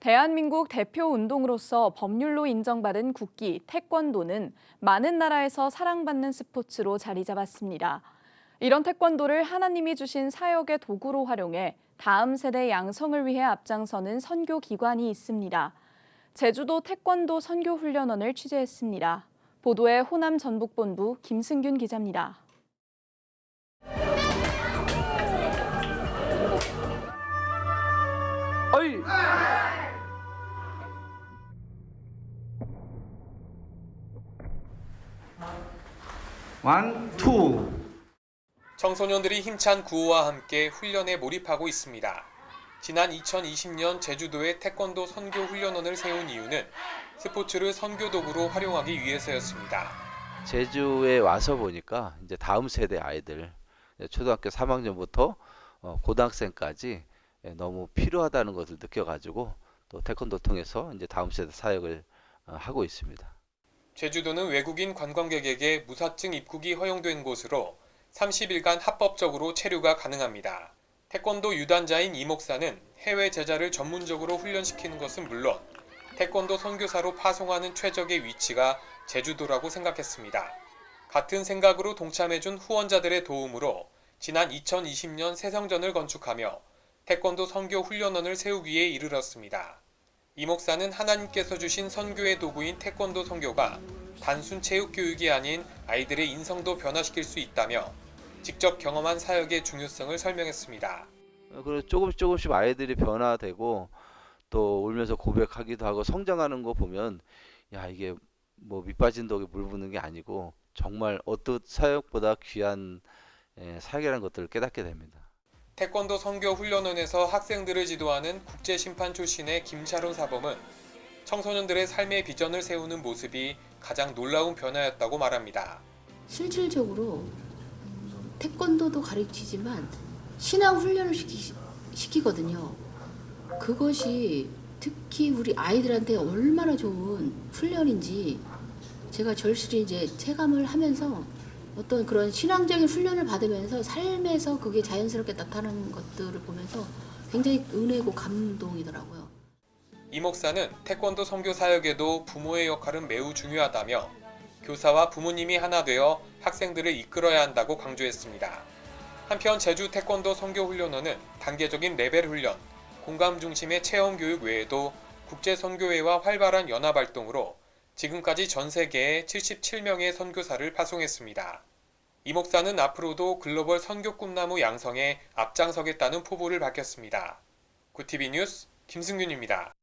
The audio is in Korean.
대한민국 대표 운동으로서 법률로 인정받은 국기 태권도는 많은 나라에서 사랑받는 스포츠로 자리 잡았습니다. 이런 태권도를 하나님이 주신 사역의 도구로 활용해 다음 세대 양성을 위해 앞장서는 선교 기관이 있습니다. 제주도 태권도 선교 훈련원을 취재했습니다. 보도에 호남 전북본부 김승균 기자입니다. 원, 투. 청소년들이 힘찬 구호와 함께 훈련에 몰입하고 있습니다. 지난 2020년 제주도에 태권도 선교 훈련원을 세운 이유는 스포츠를 선교 도구로 활용하기 위해서였습니다. 제주에 와서 보니까 이제 다음 세대 아이들 초등학교 3학년부터 어, 고등학생까지 예, 너무 필요하다는 것을 느껴가지고 또 태권도 통해서 이제 다음 세대 사역을 어, 하고 있습니다. 제주도는 외국인 관광객에게 무사증 입국이 허용된 곳으로 30일간 합법적으로 체류가 가능합니다. 태권도 유단자인 이 목사는 해외 제자를 전문적으로 훈련시키는 것은 물론 태권도 선교사로 파송하는 최적의 위치가 제주도라고 생각했습니다. 같은 생각으로 동참해준 후원자들의 도움으로 지난 2020년 새성전을 건축하며 태권도 선교 훈련원을 세우기에 이르렀습니다. 이 목사는 하나님께서 주신 선교의 도구인 태권도 선교가 단순 체육 교육이 아닌 아이들의 인성도 변화시킬 수 있다며 직접 경험한 사역의 중요성을 설명했습니다. 어, 그리고 조금씩 조금씩 아이들이 변화되고 또 울면서 고백하기도 하고 성장하는 거 보면 야 이게 뭐 밑빠진 독에 물 부는 게 아니고 정말 어떤 사역보다 귀한 예, 사역이라는 것들을 깨닫게 됩니다. 태권도 선교 훈련원에서 학생들을 지도하는 국제 심판 출신의 김샤론 사범은 청소년들의 삶의 비전을 세우는 모습이 가장 놀라운 변화였다고 말합니다. 실질적으로 태권도도 가르치지만 신앙 훈련을 시키, 시키거든요. 그것이 특히 우리 아이들한테 얼마나 좋은 훈련인지 제가 절실히 이제 체감을 하면서 어떤 그런 신앙적인 훈련을 받으면서 삶에서 그게 자연스럽게 나타나는 것들을 보면서 굉장히 은혜고 감동이더라고요. 이 목사는 태권도 선교 사역에도 부모의 역할은 매우 중요하다며 교사와 부모님이 하나 되어 학생들을 이끌어야 한다고 강조했습니다. 한편 제주 태권도 선교 훈련원은 단계적인 레벨 훈련, 공감 중심의 체험 교육 외에도 국제 선교회와 활발한 연합 활동으로 지금까지 전 세계에 77명의 선교사를 파송했습니다. 이 목사는 앞으로도 글로벌 선교 꿈나무 양성에 앞장서겠다는 포부를 밝혔습니다. 구티비 뉴스 김승균입니다.